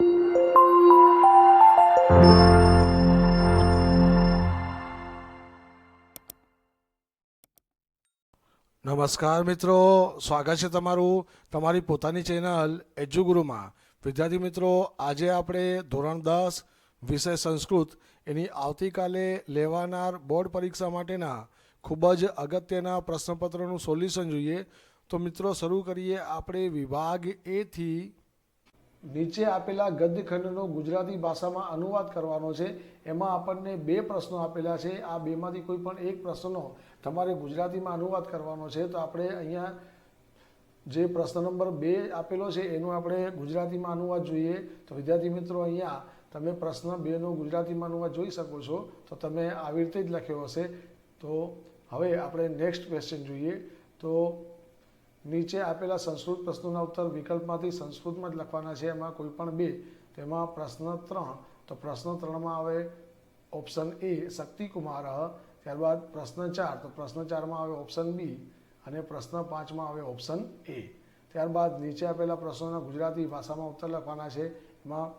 નમસ્કાર મિત્રો, સ્વાગત છે તમારું તમારી પોતાની ચેનલ એજ્યુગુરુમાં. વિદ્યાર્થી મિત્રો, આજે આપણે ધોરણ દસ વિષય સંસ્કૃત એની આવતીકાલે લેવાનાર બોર્ડ પરીક્ષા માટેના ખૂબ જ અગત્યના પ્રશ્નપત્રનું સોલ્યુશન જોઈએ. તો મિત્રો, શરૂ કરીએ આપણે વિભાગ એથી નીચે આપેલા ગદ્યખંડનો ગુજરાતી ભાષામાં અનુવાદ કરવાનો છે. એમાં આપણને બે પ્રશ્નો આપેલા છે. આ બેમાંથી કોઈ પણ એક પ્રશ્નનો તમારે ગુજરાતીમાં અનુવાદ કરવાનો છે. તો આપણે અહીંયા જે પ્રશ્ન નંબર બે આપેલો છે, એનો આપણે ગુજરાતીમાં અનુવાદ જોઈએ. તો વિદ્યાર્થી મિત્રો અહીંયા તમે પ્રશ્ન બેનો ગુજરાતીમાં અનુવાદ જોઈ શકો છો. તો તમે આવી રીતે જ લખ્યો હશે. તો હવે આપણે નેક્સ્ટ ક્વેશ્ચન જોઈએ. તો નીચે આપેલા સંસ્કૃત પ્રશ્નોના ઉત્તર વિકલ્પમાંથી સંસ્કૃતમાં જ લખવાના છે. એમાં કોઈ પણ બે. તેમાં પ્રશ્ન ત્રણ. તો પ્રશ્ન ત્રણમાં આવે ઓપ્શન એ, શક્તિકુમાર. ત્યારબાદ પ્રશ્ન ચાર. તો પ્રશ્ન ચારમાં આવે ઓપ્શન બી અને પ્રશ્ન પાંચમાં આવે ઓપ્શન એ. ત્યારબાદ નીચે આપેલા પ્રશ્નોના ગુજરાતી ભાષામાં ઉત્તર લખવાના છે. એમાં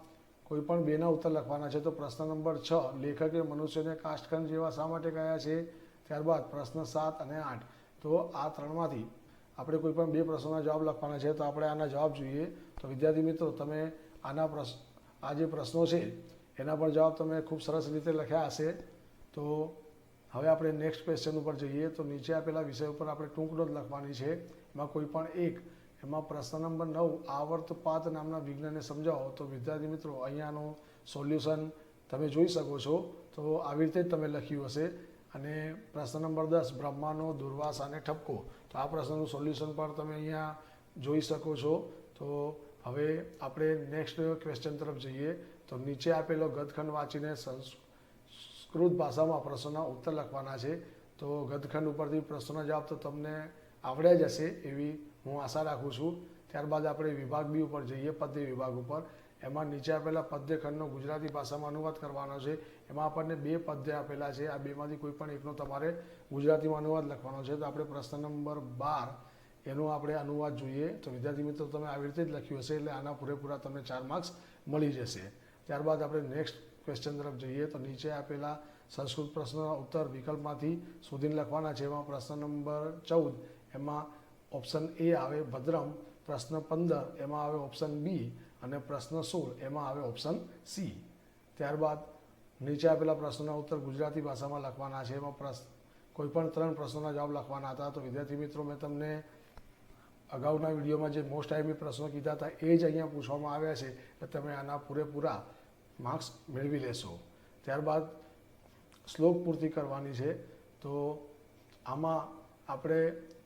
કોઈ પણ બેના ઉત્તર લખવાના છે. તો પ્રશ્ન નંબર છ, લેખકે મનુષ્યને કાષ્ટખંડ જેવા શા માટે કહ્યા છે? ત્યારબાદ પ્રશ્ન સાત અને આઠ. તો આ ત્રણમાંથી આપણે કોઈ પણ બે પ્રશ્નોના જવાબ લખવાના છે, તો આપણે આના જવાબ જોઈએ. તો વિદ્યાર્થી મિત્રો, તમે આના પ્રશ્ન આ જે પ્રશ્નો છે, એના પણ જવાબ તમે ખૂબ સરસ રીતે લખ્યા હશે. તો હવે આપણે નેક્સ્ટ ક્વેશ્ચન ઉપર જઈએ. તો નીચે આપેલા વિષય ઉપર આપણે ટૂંક નોંધ લખવાની છે. એમાં કોઈ પણ એક, એમાં પ્રશ્ન નંબર નવ, આવર્તપાત નામના વિજ્ઞાનને સમજાવો. તો વિદ્યાર્થી મિત્રો, અહીંયાનું સોલ્યુશન તમે જોઈ શકો છો. તો આવી રીતે જ તમે લખ્યું હશે. અને પ્રશ્ન નંબર દસ, બ્રહ્માનો દુર્વાસ અને ઠપકો. તો આ પ્રશ્નનું સોલ્યુશન પણ તમે અહીંયા જોઈ શકો છો. તો હવે આપણે નેક્સ્ટ ક્વેશ્ચન તરફ જઈએ. તો નીચે આપેલો ગદખંડ વાંચીને સંસ્કૃત ભાષામાં પ્રશ્નના ઉત્તર લખવાના છે. તો ગદખંડ ઉપરથી પ્રશ્નનો જવાબ તો તમને આવડ્યા જ હશે એવી હું આશા રાખું છું. ત્યારબાદ આપણે વિભાગ બી ઉપર જઈએ, પદ્ય વિભાગ ઉપર. એમાં નીચે આપેલા પદ્યખંડનો ગુજરાતી ભાષામાં અનુવાદ કરવાનો છે. એમાં આપણને બે પદ્ય આપેલા છે. આ બેમાંથી કોઈ પણ એકનો તમારે ગુજરાતીમાં અનુવાદ લખવાનો છે. તો આપણે પ્રશ્ન નંબર બાર એનો આપણે અનુવાદ જોઈએ. તો વિદ્યાર્થી મિત્રો, તમે આવી રીતે જ લખ્યું હશે એટલે આના પૂરેપૂરા તમને ચાર માર્ક્સ મળી જશે. ત્યારબાદ આપણે નેક્સ્ટ ક્વેશ્ચન તરફ જઈએ. તો નીચે આપેલા સંસ્કૃત પ્રશ્નના ઉત્તર વિકલ્પમાંથી શોધીને લખવાના છે. એમાં પ્રશ્ન નંબર ચૌદ, એમાં ઓપ્શન એ આવે ભદ્રમ. પ્રશ્ન પંદર, એમાં આવે ઓપ્શન બી અને પ્રશ્ન સોળ, એમાં આવે ઓપ્શન સી ત્યારબાદ નીચે આપેલા પ્રશ્નોના ઉત્તર ગુજરાતી ભાષામાં લખવાના છે. એમાં પ્રશ્ન કોઈ પણ ત્રણ પ્રશ્નોના જવાબ લખવાના હતા. તો વિદ્યાર્થી મિત્રો, મેં તમને અગાઉના વિડીયોમાં જે મોસ્ટ આઈમી પ્રશ્નો કીધા હતા, એ જ અહીંયા પૂછવામાં આવ્યા છે. કે તમે આના પૂરેપૂરા માર્ક્સ મેળવી લેશો. ત્યારબાદ શ્લોક પૂર્તિ કરવાની છે. તો આમાં આપણે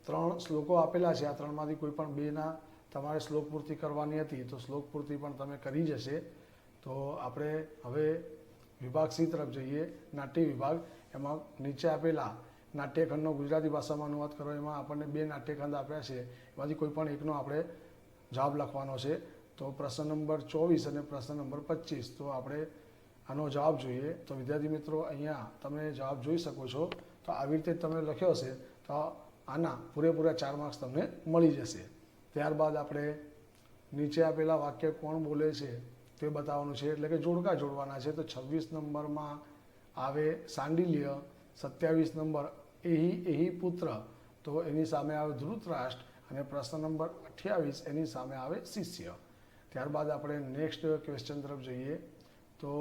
ત્રણ શ્લોકો આપેલા છે. આ ત્રણમાંથી કોઈ પણ બેના તમારે શ્લોક પૂર્તિ કરવાની હતી, તો શ્લોક પૂર્તિ પણ તમે કરી જશે. તો આપણે હવે વિભાગ સી તરફ જઈએ. નાટ્ય વિભાગ, એમાં નીચે આપેલા નાટ્યખંડનો ગુજરાતી ભાષામાં અનુવાદ કરો, એમાં આપણને બે નાટ્યખંડ આપ્યા છે. એમાંથી કોઈ પણ એકનો આપણે જવાબ લખવાનો છે. તો પ્રશ્ન નંબર ચોવીસ અને પ્રશ્ન નંબર પચીસ. તો આપણે આનો જવાબ જોઈએ. તો વિદ્યાર્થી મિત્રો, અહીંયા તમે જવાબ જોઈ શકો છો. તો આવી રીતે તમે લખ્યો હશે, તો આના પૂરેપૂરા ચાર માર્ક્સ તમને મળી જશે. ત્યારબાદ આપણે નીચે આપેલા વાક્ય કોણ બોલે છે તે બતાવવાનું છે. એટલે કે જોડકા જોડવાના છે. તો છવ્વીસ નંબરમાં આવે સાંડિલ્ય, સત્યાવીસ નંબર એહી એહી પુત્ર, તો એની સામે આવે ધૃતરાષ્ટ્ર અને પ્રશ્ન નંબર અઠ્યાવીસ એની સામે આવે શિષ્ય. ત્યારબાદ આપણે નેક્સ્ટ ક્વેશ્ચન તરફ જઈએ. તો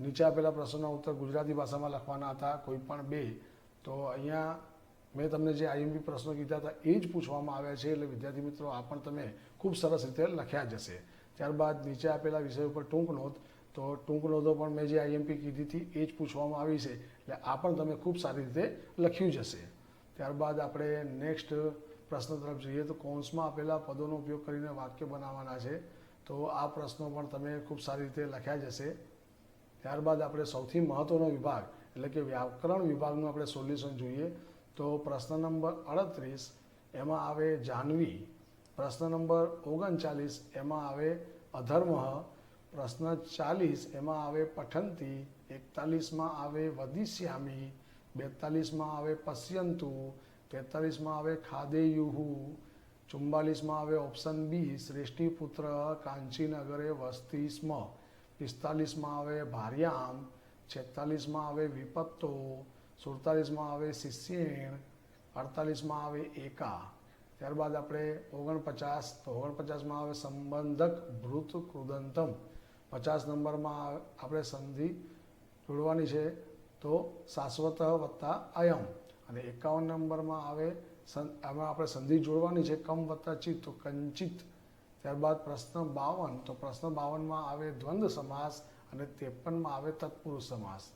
નીચે આપેલા પ્રશ્નોના ઉત્તર ગુજરાતી ભાષામાં લખવાના હતા, કોઈ પણ બે. તો અહીંયા મેં તમને જે આઈએમપી પ્રશ્નો કીધા હતા, એ જ પૂછવામાં આવ્યા છે. એટલે વિદ્યાર્થી મિત્રો, આ પણ તમે ખૂબ સરસ રીતે લખ્યા જશે ત્યારબાદ નીચે આપેલા વિષય ઉપર ટૂંક નોંધ. તો ટૂંક નોંધો પણ મેં જે આઈએમપી કીધી હતી, એ જ પૂછવામાં આવી છે. એટલે આ પણ તમે ખૂબ સારી રીતે લખ્યું જશે ત્યારબાદ આપણે નેક્સ્ટ પ્રશ્ન તરફ જઈએ તો કૌંસમાં આપેલા પદોનો ઉપયોગ કરીને વાક્ય બનાવવાના છે. તો આ પ્રશ્નો પણ તમે ખૂબ સારી રીતે લખ્યા જશે ત્યારબાદ આપણે સૌથી મહત્ત્વનો વિભાગ, એટલે કે વ્યાકરણ વિભાગનું આપણે સોલ્યુશન જોઈએ. તો પ્રશ્ન નંબર અડત્રીસ, એમાં આવે જાહ્નવી પ્રશ્ન નંબર ઓગણચાલીસ, એમાં આવે અધર્મ. પ્રશ્ન ચાલીસ, એમાં આવે પઠંતી. એકતાલીસમાં આવે વદિશ્યામી. બેતાલીસમાં આવે પશ્યંતુ. તેતાલીસમાં આવે ખાદેયુહુ. ચુમ્બાલીસમાં આવે ઓપ્શન બી, શ્રેષ્ઠીપુત્ર, કાંચીનગરે વસ્તી સ્મ. પિસ્તાલીસમાં આવે ભાર્યામ. છેતાલીસમાં આવે વિપત્તો. સુડતાલીસમાં આવે શિષ્યેણ, અડતાલીસમાં આવે એકા. ત્યારબાદ આપણે ઓગણપચાસ, તો ઓગણપચાસમાં આવે સંબંધક ભૃત કૃદંતમ પચાસ નંબરમાં આપણે સંધિ જોડવાની છે, તો શાશ્વત વત્તા અયમ. અને એકાવન નંબરમાં આવે એમાં આપણે સંધિ જોડવાની છે, કમ વત્તા ચિત્ત, તો કંચિત. ત્યારબાદ પ્રશ્ન બાવન, તો પ્રશ્ન બાવનમાં આવે દ્વંદ્વ સમાસ અને ત્રેપનમાં આવે તત્પુરુષ સમાસ.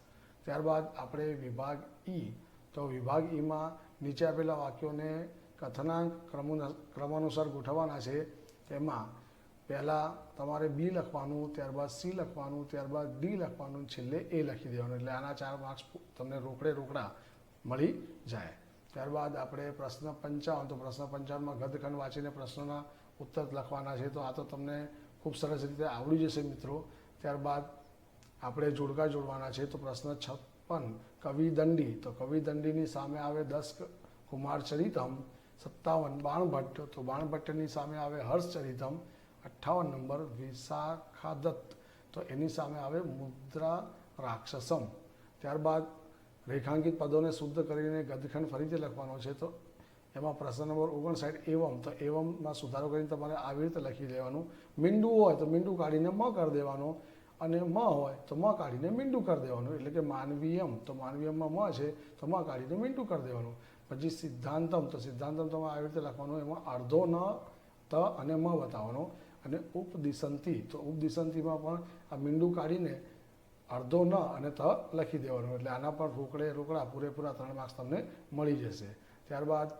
ત્યારબાદ આપણે વિભાગ ઈ તો વિભાગ ઈમાં નીચે આપેલા વાક્યોને કથનાંક ક્રમોન- ક્રમાનુસાર ગોઠવવાના છે. તેમાં પહેલાં તમારે બી લખવાનું, ત્યારબાદ સી લખવાનું, ત્યારબાદ ડી લખવાનું, છેલ્લે એ લખી દેવાનું. એટલે આના ચાર માર્ક્સ તમને રોકડે રોકડા મળી જાય. ત્યારબાદ આપણે પ્રશ્ન પંચાવન, તો પ્રશ્ન પંચાવનમાં ગદખંડ વાંચીને પ્રશ્નોના ઉત્તર લખવાના છે. તો આ તો તમને ખૂબ સરસ રીતે આવડી જશે મિત્રો. ત્યારબાદ આપણે જોડકા જોડવાના છે, તો પ્રશ્ન છપ્પન, કવિ દંડી. તો કવિ દંડીની સામે આવે દસ કુમાર ચરિતમ. સત્તાવન, બાણભટ્ટ. તો બાણભટ્ટની સામે આવે હર્ષ ચરિતમ. અઠ્ઠાવન નંબર, વિશાખાદત્ત. તો એની સામે આવે મુદ્રા રાક્ષસમ. ત્યારબાદ રેખાંકિત પદોને શુદ્ધ કરીને ગદખંડ ફરીથી લખવાનો છે, તો એમાં પ્રશ્ન નંબર ઓગણસાઠ, એવમ. તો એવમમાં સુધારો કરીને તમારે આવી રીતે લખી દેવાનું મીંડું હોય તો મીંડું કાઢીને મ કરી દેવાનો. અને મ હોય તો મ કાઢીને મીંડું કરી દેવાનું. એટલે કે માનવીયમ, તો માનવીયમમાં મ છે તો મ કાઢીને મીંડું કરી દેવાનું. પછી સિદ્ધાંતમ, તો સિદ્ધાંતમ તમારે આવી રીતે લખવાનું, એમાં અડધો ન, ત અને મ બતાવવાનો. અને ઉપદિસંતિ, તો ઉપદિસંતિમાં પણ આ મીંડું કાઢીને અડધો ન અને ત લખી દેવાનું. એટલે આના પર રોકડે રોકડા પૂરેપૂરા ત્રણ માર્ક્સ તમને મળી જશે. ત્યારબાદ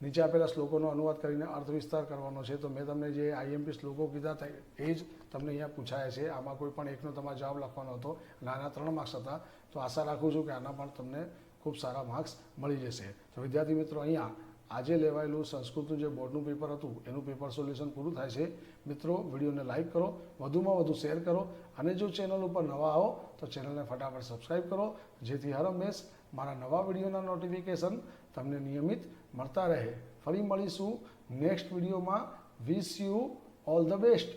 નીચે આપેલા શ્લોકોનો અનુવાદ કરીને અર્થ વિસ્તાર કરવાનો છે. તો મેં તમને જે આઈએમપી શ્લોકો કીધા હતા, એ જ તમને અહીંયા પૂછાય છે. આમાં કોઈ પણ એકનો તમારે જવાબ લખવાનો હતો. અને આના ત્રણ માર્ક્સ હતા. તો આશા રાખું છું કે આના પણ તમને ખૂબ સારા માર્ક્સ મળી જશે. તો વિદ્યાર્થી મિત્રો, અહીંયા આજે લેવાયેલું સંસ્કૃતનું જે બોર્ડનું પેપર હતું, એનું પેપર સોલ્યુશન પૂરું થાય છે. મિત્રો, વિડીયોને લાઇક કરો, વધુમાં વધુ શેર કરો અને જો ચેનલ ઉપર નવા આવો, તો ચેનલને ફટાફટ સબસ્ક્રાઈબ કરો. જેથી હર હંમેશ મારા નવા વિડીયોના નોટિફિકેશન તમને નિયમિત મળતા રહે. ફરી મળીશું નેક્સ્ટ વિડીયોમાં. Wish you all the best